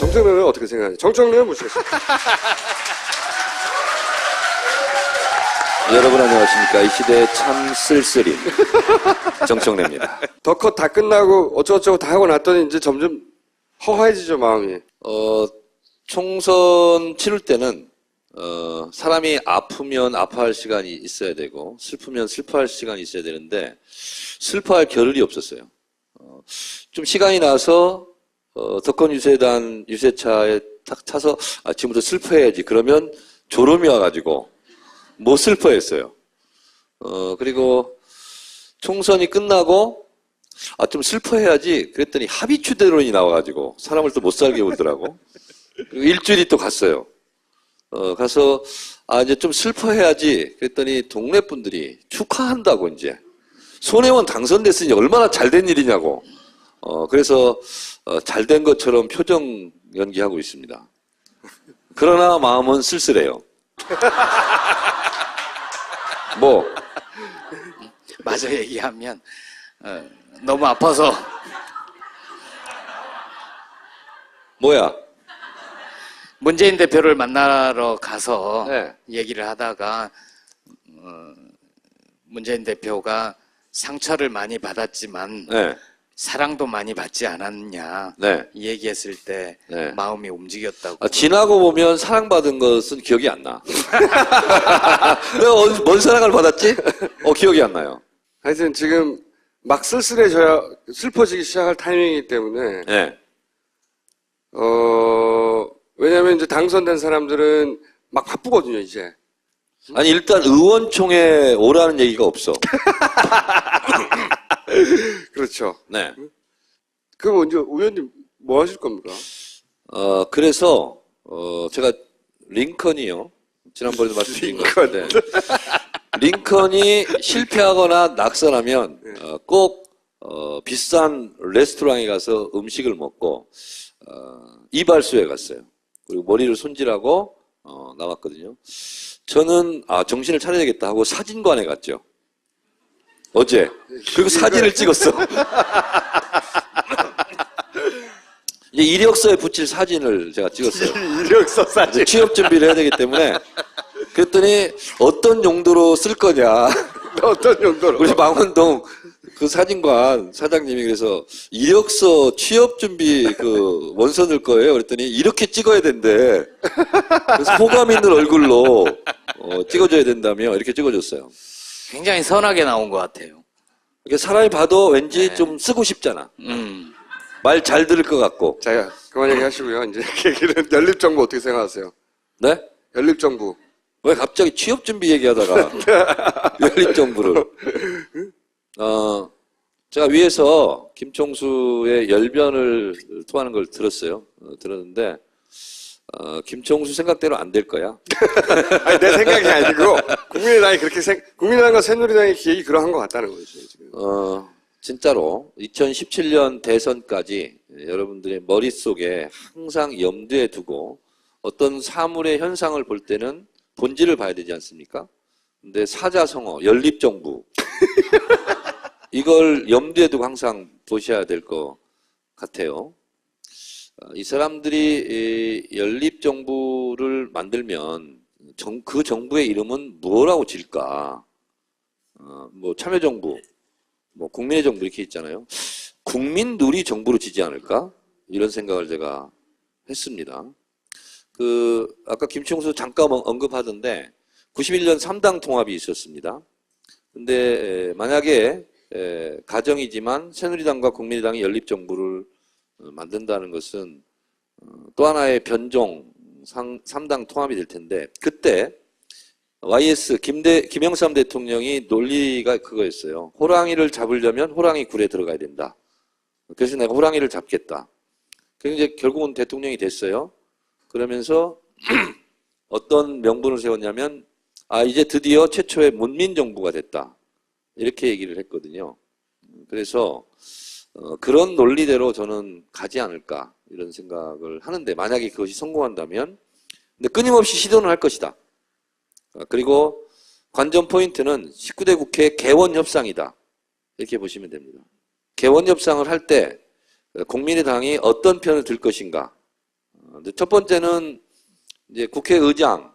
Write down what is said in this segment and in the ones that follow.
정청래는 어떻게 생각하세요? 정청래는 모시겠습니다. 여러분 안녕하십니까. 이 시대의 참 쓸쓸인 정청래입니다. 덕컷 다 끝나고 어쩌고저쩌고 다 하고 났더니 이제 점점 허해지죠, 마음이. 어, 총선 치를 때는 어, 사람이 아프면 아파할 시간이 있어야 되고 슬프면 슬퍼할 시간이 있어야 되는데 슬퍼할 겨를이 없었어요. 어, 좀 시간이 나서 어, 덕건 유세단 유세차에 탁 타서 아, 지금부터 슬퍼해야지. 그러면 졸음이 와가지고 못 슬퍼했어요. 어, 그리고 총선이 끝나고 아, 좀 슬퍼해야지. 그랬더니 합의 추대론이 나와가지고 사람을 또 못 살게 울더라고. 그리고 일주일이 또 갔어요. 어, 가서 아, 이제 좀 슬퍼해야지. 그랬더니 동네 분들이 축하한다고 이제. 손혜원 당선됐으니 얼마나 잘 된 일이냐고. 어, 그래서 어, 잘 된 것처럼 표정 연기하고 있습니다. 그러나 마음은 쓸쓸해요. 뭐, 마저 얘기하면 어, 너무 아파서 뭐야? 문재인 대표를 만나러 가서 네. 얘기를 하다가 어, 문재인 대표가 상처를 많이 받았지만 네, 사랑도 많이 받지 않았냐 네. 이 얘기했을 때 네. 마음이 움직였다고 아, 지나고 보면 사랑받은 것은 기억이 안 나. 내가 어디- 뭔 사랑을 받았지? 어, 기억이 안 나요. 하여튼 지금 막 쓸쓸해져야 슬퍼지기 시작할 타이밍이기 때문에 네. 어 왜냐하면 이제 당선된 사람들은 막 바쁘거든요 이제 아니, 일단 의원총회 오라는 얘기가 없어. 그렇죠. 네. 그럼 이제 의원님 뭐 하실 겁니까? 어, 그래서, 어, 제가 링컨이요. 지난번에도 말씀드린 것 같은데. 링컨이 실패하거나 낙선하면 어, 꼭 어, 비싼 레스토랑에 가서 음식을 먹고 어, 이발소에 갔어요. 그리고 머리를 손질하고 어, 나왔거든요. 저는 아 정신을 차려야겠다 하고 사진관에 갔죠. 어제 그리고 사진을 찍었어. 이제 이력서에 붙일 사진을 제가 찍었어요. 이력서 이제 취업 준비를 해야 되기 때문에 그랬더니 어떤 용도로 쓸 거냐. 어떤 용도로? 우리 망원동 그 사진관 사장님이 그래서 이력서 취업 준비 그 원서 넣을 거예요. 그랬더니 이렇게 찍어야 된대. 그래서 호감 있는 얼굴로 어, 찍어줘야 된다며 이렇게 찍어줬어요. 굉장히 선하게 나온 것 같아요. 이게 사람이 봐도 왠지 네. 좀 쓰고 싶잖아. 음. 말 잘 들을 것 같고. 자 그만 얘기하시고요. 이제 얘기는 연립정부 어떻게 생각하세요? 네? 연립정부 왜 갑자기 취업 준비 얘기하다가 연립 정부를 어 제가 위에서 김총수의 열변을 토하는 걸 들었어요. 어, 들었는데 어, 김총수 생각대로 안 될 거야. 아니, 내 생각이 아니고 국민의당이 그렇게 생 국민의당과 새누리당의 기획이 그러한 것 같다는 거죠 지금. 어 진짜로 2017년 대선까지 여러분들의 머릿 속에 항상 염두에 두고 어떤 사물의 현상을 볼 때는 본질을 봐야 되지 않습니까? 근데 사자성어, 연립 정부 이걸 염두에 두고 항상 보셔야 될 것 같아요. 어, 이 사람들이 이 연립 정부를 만들면 정- 그 정부의 이름은 뭐라고 질까? 어, 뭐 참여정부, 뭐 국민의 정부 이렇게 있잖아요. 국민 누리 정부로 지지 않을까? 이런 생각을 제가 했습니다. 그 아까 김총수 잠깐 언- 언급하던데 91년 3당 통합이 있었습니다. 근데 에, 만약에 에, 가정이지만 새누리당과 국민의당이 연립 정부를 어, 만든다는 것은 어, 또 하나의 변종 상, 3당 통합이 될 텐데 그때 YS 김대 김영삼 대통령이 논리가 그거였어요. 호랑이를 잡으려면 호랑이 굴에 들어가야 된다. 그래서 내가 호랑이를 잡겠다. 그래서 이제 결국은 대통령이 됐어요. 그러면서 어떤 명분을 세웠냐면 아 이제 드디어 최초의 문민 정부가 됐다. 이렇게 얘기를 했거든요. 그래서 어, 그런 논리대로 저는 가지 않을까 이런 생각을 하는데 만약에 그것이 성공한다면 근데 끊임없이 시도는 할 것이다. 어, 그리고 관전 포인트는 19대 국회 개원 협상이다. 이렇게 보시면 됩니다. 어, 개원 협상을 할 때 국민의당이 어떤 편을 들 것인가 근데 첫 번째는 이제 국회의장,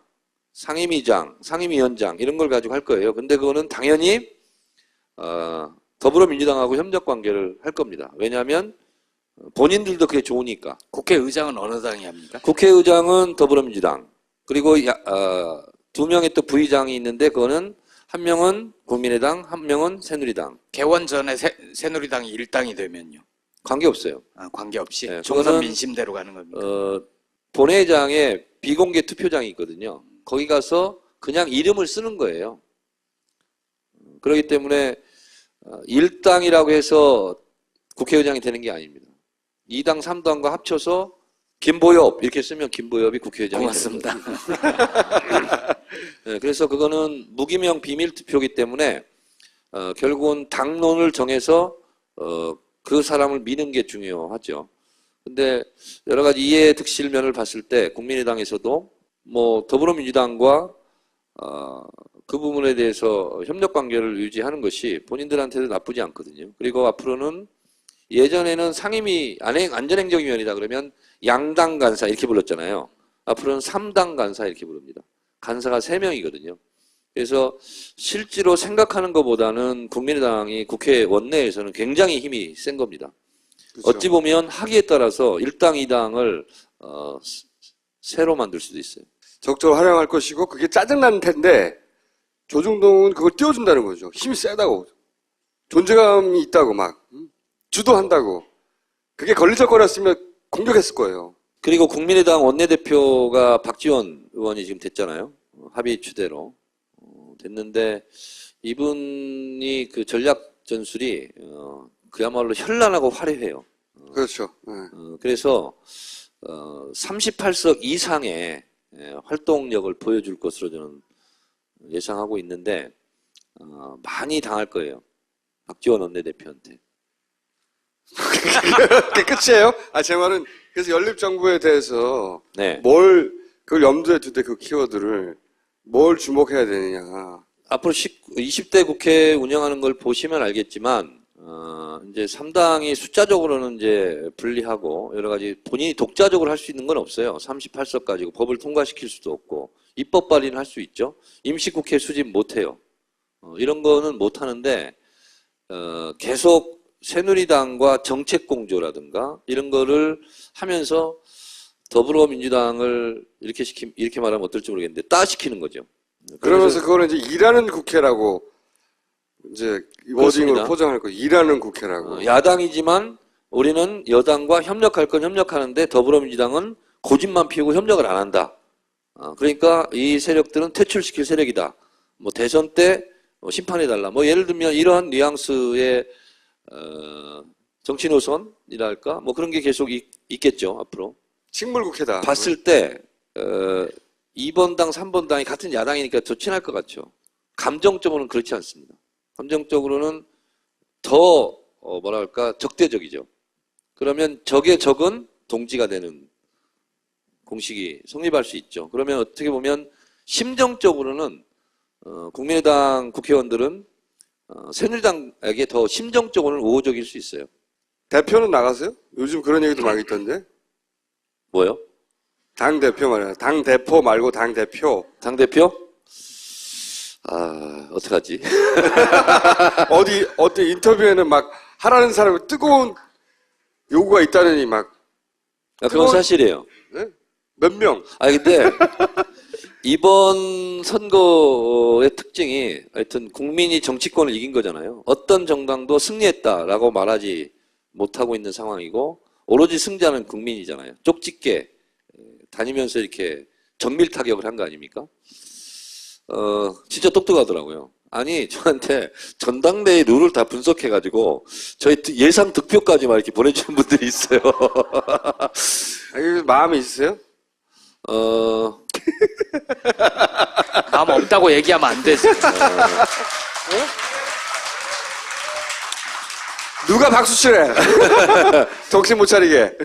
상임위장, 상임위원장 이런 걸 가지고 할 거예요. 근데 그거는 당연히 어, 더불어민주당하고 협력 관계를 할 겁니다. 왜냐하면 본인들도 그게 좋으니까. 국회의장은 어느 당이 합니까? 국회의장은 더불어민주당 그리고 야- 어, 두 명의 또 부의장이 있는데 그거는 한 명은 국민의당, 한 명은 새누리당. 개원 전에 새, 새누리당이 일당이 되면요. 관계 없어요. 아, 관계없이 네, 총선 민심대로 가는 겁니다. 어, 본회의장에 비공개 투표장이 있거든요. 거기 가서 그냥 이름을 쓰는 거예요. 그렇기 때문에 어, 일당이라고 해서 국회의장이 되는 게 아닙니다. 2당, 3당과 합쳐서 김보엽 이렇게 쓰면 김보엽이 국회의장이 거죠. 네, 그래서 그거는 무기명 비밀 투표기 때문에 어, 결국은 당론을 정해서 어, 그 사람을 미는 게 중요하죠. 근데 여러 가지 이해 득실면을 봤을 때 국민의당에서도 뭐 더불어민주당과 어, 그 부분에 대해서 협력 관계를 유지하는 것이 본인들한테도 나쁘지 않거든요. 그리고 앞으로는 예전에는 상임위 안행 안전행정위원이다 그러면 양당 간사 이렇게 불렀잖아요. 앞으로는 삼당 간사 이렇게 부릅니다. 간사가 세 명이거든요. 그래서 실제로 생각하는 것보다는 국민의당이 국회 원내에서는 굉장히 힘이 센 겁니다. 그렇죠. 어찌 보면 하기에 따라서 일당 이당을 어, 스- 새로 만들 수도 있어요. 적절히 활용할 것이고 그게 짜증나는 텐데 조중동은 그걸 띄워준다는 거죠. 힘이 세다고 존재감이 있다고 막 음? 주도한다고 그게 걸리적거렸으면 공격했을 거예요. 그리고 국민의당 원내대표가 박지원 의원이 지금 됐잖아요. 어, 합의 추대로 어, 됐는데 이분이 그 전략 전술이 어, 그야말로 현란하고 화려해요. 그렇죠. 네. 어, 그래서 어, 38석 이상의 예, 활동력을 보여줄 것으로 저는 예상하고 있는데 어, 많이 당할 거예요. 박지원 원내대표한테. 그게 끝이에요? 아, 제 말은 그래서 연립정부에 대해서 네. 뭘 그걸 염두에 둘때그 키워드를 뭘 주목해야 되느냐. 앞으로 10, 20대 국회 운영하는 걸 보시면 알겠지만, 어, 이제 3당이 숫자적으로는 이제 분리하고, 여러 가지 본인이 독자적으로 할 수 있는 건 없어요. 38석 가지고 법을 통과시킬 수도 없고, 입법 발의는 할 수 있죠. 임시국회 수집 못 해요. 어, 이런 거는 못 하는데, 어, 계속 새누리당과 정책 공조라든가, 이런 거를 하면서 더불어민주당을 이렇게 시키, 이렇게 말하면 어떨지 모르겠는데, 따시키는 거죠. 그러면서 그거는 이제 일하는 국회라고 이제 워딩으로. 포장할 거. 일하는 국회라고. 어, 야당이지만 우리는 여당과 협력할 건 협력하는데 더불어민주당은 고집만 피우고 협력을 안 한다. 어, 그러니까 이 세력들은 퇴출시킬 세력이다. 뭐 대선 때 어, 심판해달라. 뭐 예를 들면 이러한 뉘앙스의 어, 정치 노선이랄까 뭐 그런 게 계속 있, 있겠죠 앞으로. 식물 국회다. 봤을 때 어, 2번 당, 3번 당이 같은 야당이니까 더 친할 것 같죠. 감정적으로는 그렇지 않습니다. 감정적으로는 더 어, 뭐랄까 적대적이죠. 그러면 적의 적은 동지가 되는 공식이 성립할 수 있죠. 그러면 어떻게 보면 심정적으로는 어, 국민의당 국회의원들은 어, 새누리당에게 더 심정적으로는 우호적일 수 있어요. 대표는 나가세요? 요즘 그런 얘기도 많이 있던데. 뭐요? 당 대표 말이야. 당 대표 말고 당 대표. 당 대표? 아 어떡하지? 어디 어떤 인터뷰에는 막 하라는 사람이 뜨거운 요구가 있다느니 막 아, 그건 사실이에요. 몇 명. 아 근데 이번 선거의 특징이 하여튼 국민이 정치권을 이긴 거잖아요. 어떤 정당도 승리했다라고 말하지 못하고 있는 상황이고 오로지 승자는 국민이잖아요. 쪽집게 에, 다니면서 이렇게 정밀 타격을 한 거 아닙니까? 어 진짜 똑똑하더라고요. 아니 저한테 전당대회 룰을 다 분석해가지고 저희 예상 득표까지 막 이렇게 보내주는 분들이 있어요. 아, 마음이 있으세요? 어 마음 없다고 얘기하면 안 되지. 누가 박수 치래? 정신 못 차리게.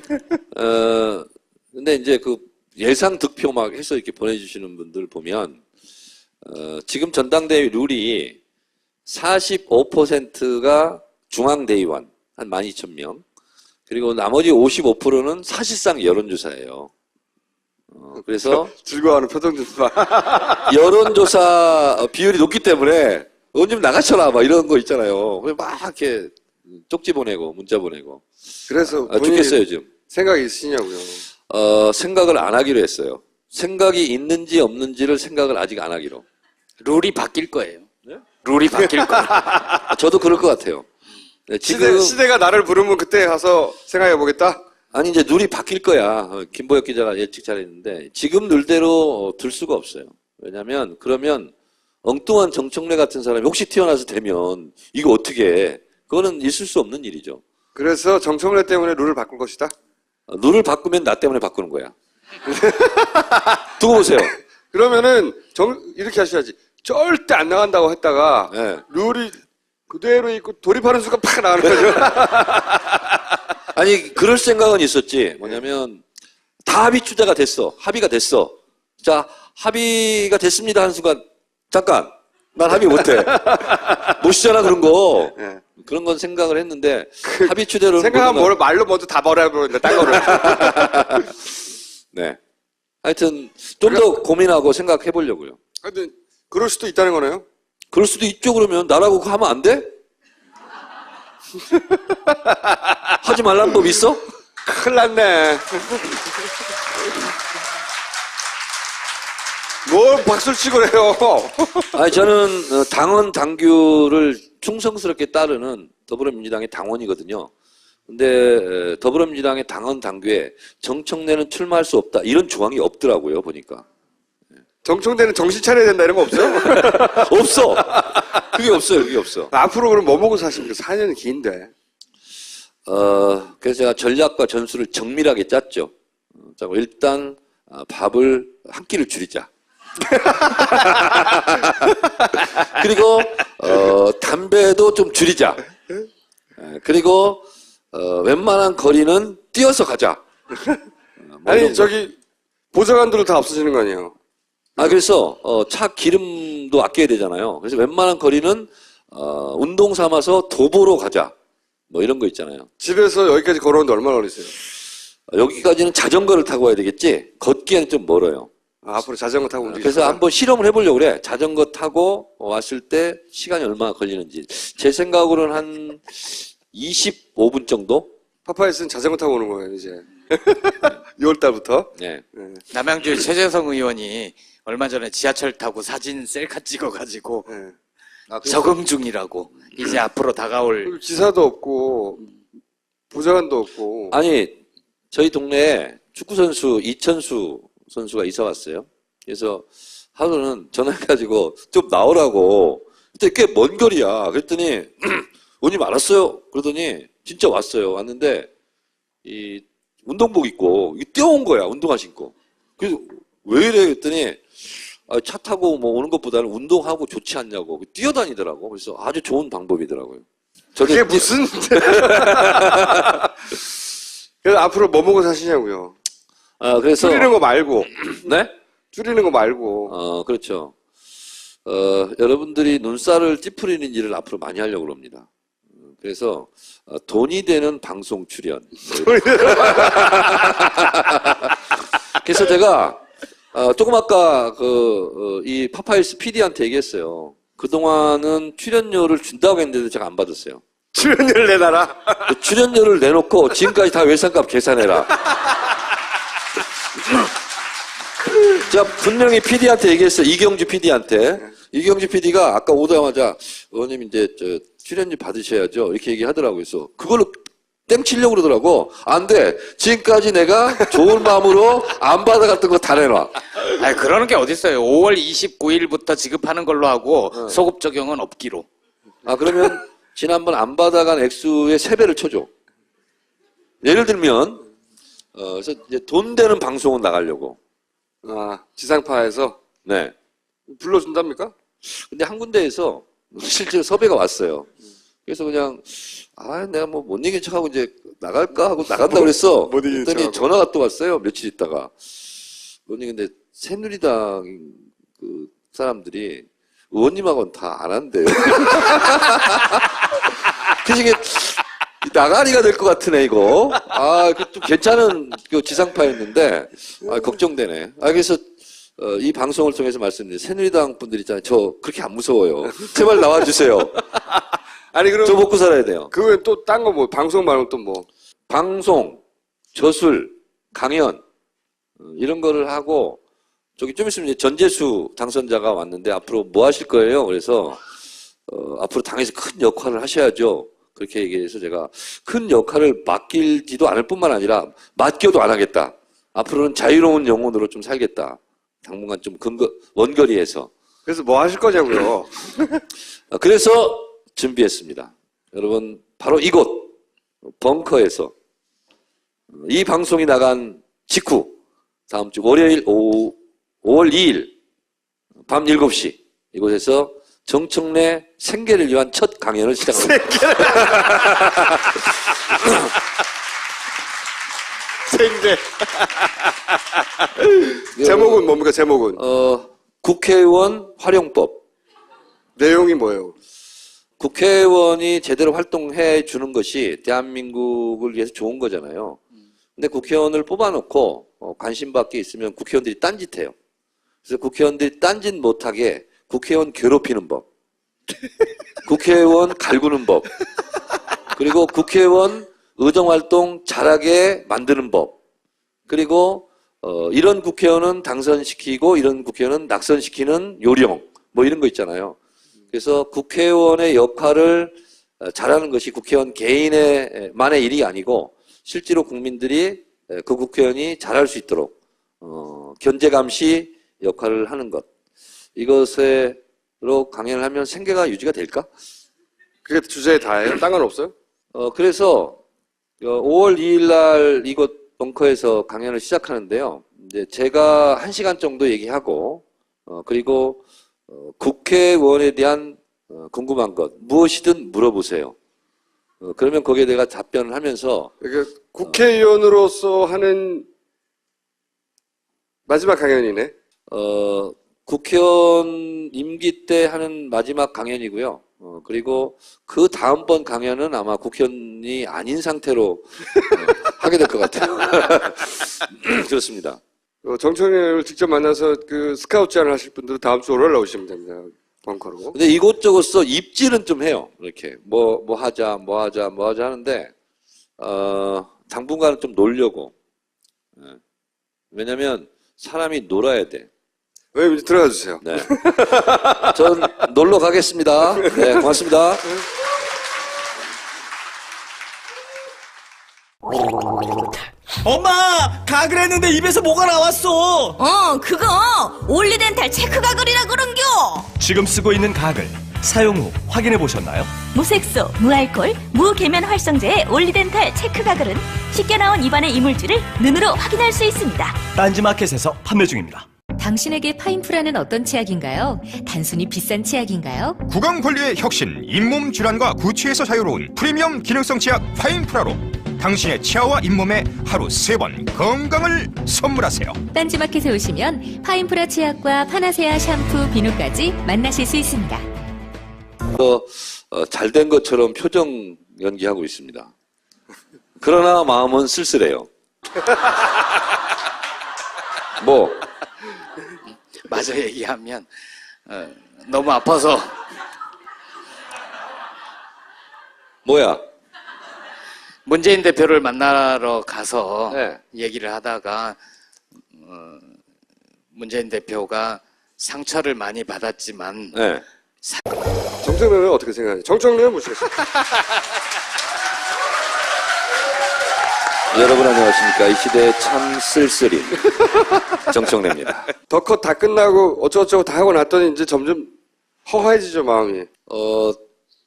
어, 근데 이제 그 예상 득표 막 해서 이렇게 보내주시는 분들 보면, 어, 지금 전당대회 룰이 45%가 중앙대의원, 한 12,000명. 그리고 나머지 55%는 사실상 여론조사예요. 어, 그래서 즐거워하는 표정 좀 봐. 여론조사 비율이 높기 때문에 의원님 나가셔라 막 이런 거 있잖아요. 그래서 막 이렇게 쪽지 보내고 문자 보내고 그래서 아, 죽겠어요 지금. 생각이 있으시냐고요. 어, 생각을 안 하기로 했어요. 생각이 있는지 없는지를 생각을 아직 안 하기로. 룰이 바뀔 거예요. 네? 룰이 바뀔 거예요. 아, 저도 그럴 것 같아요. 네, 지금 시대, 시대가 나를 부르면 그때 가서 생각해 보겠다. 아니 이제 룰이 바뀔 거야. 어, 김보혁 기자가 예측 잘했는데 지금 룰대로 어, 둘 수가 없어요. 왜냐하면 그러면 엉뚱한 정청래 같은 사람이 혹시 튀어나와서 되면 이거 어떻게 해? 그거는 있을 수 없는 일이죠. 그래서 정청래 때문에 룰을 바꿀 것이다. 어, 룰을 바꾸면 나 때문에 바꾸는 거야. 두고 보세요. 그러면은 정, 이렇게 하셔야지. 절대 안 나간다고 했다가 예. 룰이 그대로 있고 돌입하는 순간 팍 나가는 거죠. 아니 그럴 생각은 있었지. 뭐냐면 다 합의 추대가 됐어. 합의가 됐어. 자 합의가 됐습니다 하는 순간 잠깐 난 합의 못해. 못 쉬잖아 그런 거. 예. 그런 건 생각을 했는데 합의 추대로 생각하면 뭘 말로 먼저 다 버려버린다. 딴 거를. 네. 하여튼 좀더 고민하고 생각해 보려고요. 하여튼 그럴 수도 있다는 거네요. 그럴 수도 있죠 그러면 나라고 하면 안 돼? 하지 말라는 법 있어? 큰일 났네. 뭘 박수를 치고 그래요. 아니 저는 어, 당원 당규를 충성스럽게 따르는 더불어민주당의 당원이거든요. 근데 에, 더불어민주당의 당원 당규에 정청래는 출마할 수 없다 이런 조항이 없더라고요 보니까 정청대는 정신 차려야 된다 이런 거 없어요? 없어 그게 없어요 그게 없어 앞으로 그럼 뭐 먹고 사십니까? 4년이 긴데. 어 그래서 제가 전략과 전술을 정밀하게 짰죠 어, 짜고 일단 아, 밥을 한 끼를 줄이자 그리고 어, 담배도 좀 줄이자 에, 그리고 어, 웬만한 거리는 뛰어서 가자 어, 뭐 아니. 저기 보좌관들은 다 없어지는 거 아니에요? 아 그래서 어, 차 기름도 아껴야 되잖아요. 그래서 웬만한 거리는 어, 운동 삼아서 도보로 가자. 뭐 이런 거 있잖아요. 집에서 여기까지 걸어오는데 얼마나 걸리세요? 어, 여기까지는 자전거를 타고 와야 되겠지. 걷기에는 좀 멀어요. 아, 앞으로 자전거 타고 움직이세요. 그래서 한번 실험을 해보려고 그래. 자전거 타고 왔을 때 시간이 얼마나 걸리는지. 제 생각으로는 한 25분 정도? 파파이스는 자전거 타고 오는 거예요 이제. 6월달부터. 네. 남양주의 최재성 의원이 얼마 전에 지하철 타고 사진 셀카 찍어가지고 예. 아, 적응 중이라고 이제 앞으로 다가올 기사도 없고 보좌관도 없고. 아니 저희 동네에 축구 선수 이천수 선수가 이사 왔어요. 그래서 하루는 전화해가지고 좀 나오라고. 근데 꽤먼 거리야. 그랬더니 오님 알았어요. 그러더니 진짜 왔어요. 왔는데 이 운동복 입고 이 뛰어온 거야. 운동화 신고. 그래서 왜 이래 아, 차 타고 뭐 오는 것보다는 운동하고 좋지 않냐고 뛰어다니더라고. 그래서 아주 좋은 방법이더라고요. 뛰- 무슨. 그래서 앞으로 뭐 먹고 사시냐고요. 아, 그래서 줄이는 거 말고. 네? 줄이는 거 말고. 어, 그렇죠. 어, 여러분들이 눈살을 찌푸리는 일을 앞으로 많이 하려고 합니다. 음, 그래서 어, 돈이 되는 방송 출연. 그래서 제가 어, 조금 아까 그, 어, 이 파파이스 PD한테 얘기했어요. 그동안은 출연료를 준다고 했는데 제가 안 받았어요. 출연료를 내놔라. 그 출연료를 내놓고 지금까지 다 외상값 계산해라. 제가 분명히 PD한테 얘기했어요. 이경주 PD한테. 이경주 PD가 아까 오자마자 의원님 이제 저 출연료 받으셔야죠. 이렇게 얘기하더라고요. 그래서 그걸로 땡치려고 그러더라고. 안 돼. 지금까지 내가 좋은 마음으로 안 받아갔던 거 다 내놔. 아니 그러는 게 어딨어요 5월 29일부터 지급하는 걸로 하고 어. 소급 적용은 없기로 아, 그러면 지난번 안 받아간 액수의 세배를 쳐줘. 예를 들면, 어, 그래서 이제 돈 되는 방송은 나가려고. 아, 지상파에서 네. 불러준답니까? 근데 한 군데에서 실제로 섭외가 왔어요. 그래서 그냥, 아, 내가 뭐 못 이긴 척하고 이제 나갈까 하고 나간다고 그랬어. 못 이긴 그랬더니 척하고. 전화가 또 왔어요. 며칠 있다가. 의원님, 근데 새누리당 그 사람들이 의원님하고는 다 안 한대요. 그래서 이게 나가리가 될 것 같으네 이거. 아, 그 좀 괜찮은 그 지상파였는데 아, 걱정되네. 아, 그래서 어, 이 방송을 통해서 말씀드린 새누리당 분들 있잖아요. 저 그렇게 안 무서워요. 제발 나와주세요. 아니 그럼 저 먹고 살아야 돼요. 그거 또딴 거 뭐 방송 말고 또 뭐. 방송, 저술, 강연 어, 이런 거를 하고 저기 좀 있으면 이제 전재수 당선자가 왔는데 앞으로 뭐 하실 거예요? 그래서 어, 앞으로 당에서 큰 역할을 하셔야죠. 그렇게 얘기해서 제가 큰 역할을 맡길지도 않을 뿐만 아니라 맡겨도 안 하겠다. 앞으로는 자유로운 영혼으로 좀 살겠다. 당분간 좀 근거 원거리에서 그래서 뭐 하실 거냐고요. 어, 그래서 준비했습니다. 여러분, 바로 이곳, 벙커에서 어, 이 방송이 나간 직후, 다음 주 월요일 오후 5월 2일, 밤 7시, 이곳에서 정청래 생계를 위한 첫 강연을 시작합니다. 생계. 제목은 뭡니까 제목은? 어, 국회의원 활용법. 내용이 뭐예요? 국회의원이 제대로 활동해 주는 것이 대한민국을 위해서 좋은 거잖아요. 근데 국회의원을 뽑아놓고 어, 관심 받게 있으면 국회의원들이 딴짓해요. 그래서 국회의원들이 딴짓 못하게 국회의원 괴롭히는 법, 국회의원 갈구는 법, 그리고 국회의원 의정활동 잘하게 만드는 법, 그리고 어, 이런 국회의원은 당선시키고 이런 국회의원은 낙선시키는 요령, 뭐 이런 거 있잖아요. 그래서 국회의원의 역할을 어, 잘하는 것이 국회의원 개인의 만의 일이 아니고 실제로 국민들이 에, 그 국회의원이 잘할 수 있도록 어, 견제감시 역할을 하는 것 이것으로 강연을 하면 생계가 유지가 될까? 그게 주제에 다예요? 딴 건 없어요? 어, 그래서 5월 2일 날 이곳 벙커에서 강연을 시작하는데요. 이제 제가 한 시간 정도 얘기하고 어, 그리고 어, 국회의원에 대한 어, 궁금한 것 무엇이든 물어보세요. 어, 그러면 거기에 내가 답변을 하면서 이게 국회의원으로서 하는 마지막 강연이네. 어, 국회의원 임기 때 하는 마지막 강연이고요. 어, 그리고 그 다음번 강연은 아마 국회의원이 아닌 상태로 어, 하게 될 것 같아요. 그렇습니다. 어, 정청래를 직접 만나서 그 스카우트 제안을 하실 분들은 다음 주 월요일 나오시면 됩니다. 벙커로. 근데 이곳저곳서 입질은 좀 해요. 이렇게 뭐뭐 하자, 뭐 하자, 뭐 하자 하는데 어, 당분간은 좀 놀려고. 예. 왜냐면 사람이 놀아야 돼. 왜 이제 들어가 주세요. 네. 전 놀러 가겠습니다. 네, 고맙습니다. 엄마! 가글 했는데 입에서 뭐가 나왔어! 어, 그거 올리덴탈 체크 가글이라 그런겨. 지금 쓰고 있는 가글, 사용 후 확인해 보셨나요? 무색소, 무알콜, 무계면 활성제의 올리덴탈 체크 가글은 쉽게 나온 입안의 이물질을 눈으로 확인할 수 있습니다. 딴지마켓에서 판매 중입니다. 당신에게 파인프라는 어떤 치약인가요? 단순히 비싼 치약인가요? 구강 관리의 혁신, 잇몸 질환과 구취에서 자유로운 프리미엄 기능성 치약 파인프라로 당신의 치아와 잇몸에 하루 세 번 건강을 선물하세요. 딴지마켓에 오시면 파인프라 치약과 파나세아 샴푸, 비누까지 만나실 수 있습니다. 어, 잘된 것처럼 표정 연기하고 있습니다. 그러나 마음은 쓸쓸해요. 뭐 마저 얘기하면 어, 너무 아파서 뭐야? 문재인 대표를 만나러 가서 네. 얘기를 하다가 어, 문재인 대표가 상처를 많이 받았지만 네. 정청래는 어떻게 생각해요? 정청래는 모시겠습니다. 여러분 안녕하십니까? 이 시대의 참 쓸쓸인 정청래입니다. 덕컷 다 끝나고 어쩌고저쩌고 다 하고 났더니 이제 점점 허화해지죠, 마음이. 어,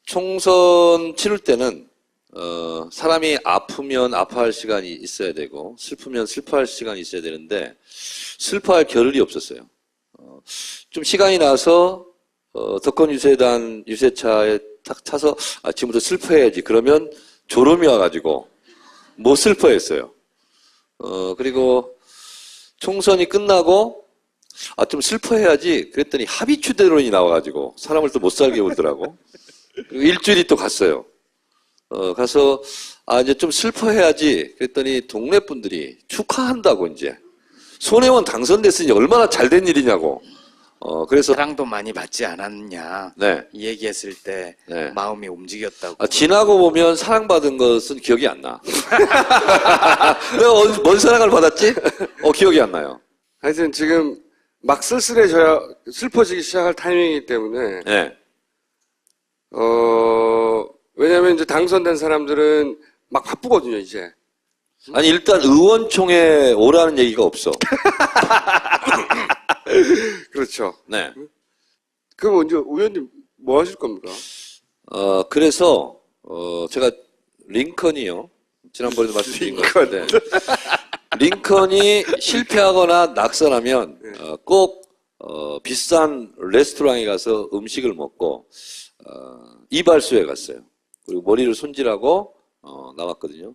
총선 치를 때는 어, 사람이 아프면 아파할 시간이 있어야 되고 슬프면 슬퍼할 시간이 있어야 되는데 슬퍼할 겨를이 없었어요. 어, 좀 시간이 나서 어, 덕건 유세단 유세차에 탁 타서 아, 지금부터 슬퍼해야지. 그러면 졸음이 와가지고 못 슬퍼했어요. 어, 그리고 총선이 끝나고 아, 좀 슬퍼해야지. 그랬더니 합의추대론이 나와가지고 사람을 또 못 살게 울더라고. 그리고 일주일이 또 갔어요. 어, 가서, 아, 이제 좀 슬퍼해야지. 그랬더니 동네 분들이 축하한다고, 이제. 손혜원 당선됐으니 얼마나 잘 된 일이냐고. 어, 그래서, 사랑도 많이 받지 않았냐. 네. 이 얘기했을 때 네. 마음이 움직였다고. 아, 지나고 보면 사랑받은 것은 기억이 안 나. 내가 어디- 뭔 사랑을 받았지? 어, 기억이 안 나요. 하여튼 지금 막 쓸쓸해져야 슬퍼지기 시작할 타이밍이기 때문에 네. 어 왜냐하면 이제 당선된 사람들은 막 바쁘거든요 이제. 아니, 일단 의원총회 오라는 얘기가 없어. 그렇죠. 네. 그럼 이제 의원님 뭐 하실 겁니까? 어, 그래서, 어, 제가 링컨이요. 지난번에도 말씀드린 것 같은데. 링컨이 실패하거나 낙선하면, 어, 꼭, 어, 비싼 레스토랑에 가서 음식을 먹고, 어, 이발소에 갔어요. 그리고 머리를 손질하고, 어, 나왔거든요.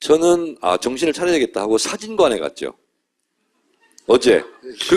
저는, 아, 정신을 차려야겠다 하고 사진관에 갔죠. 어제. 그리고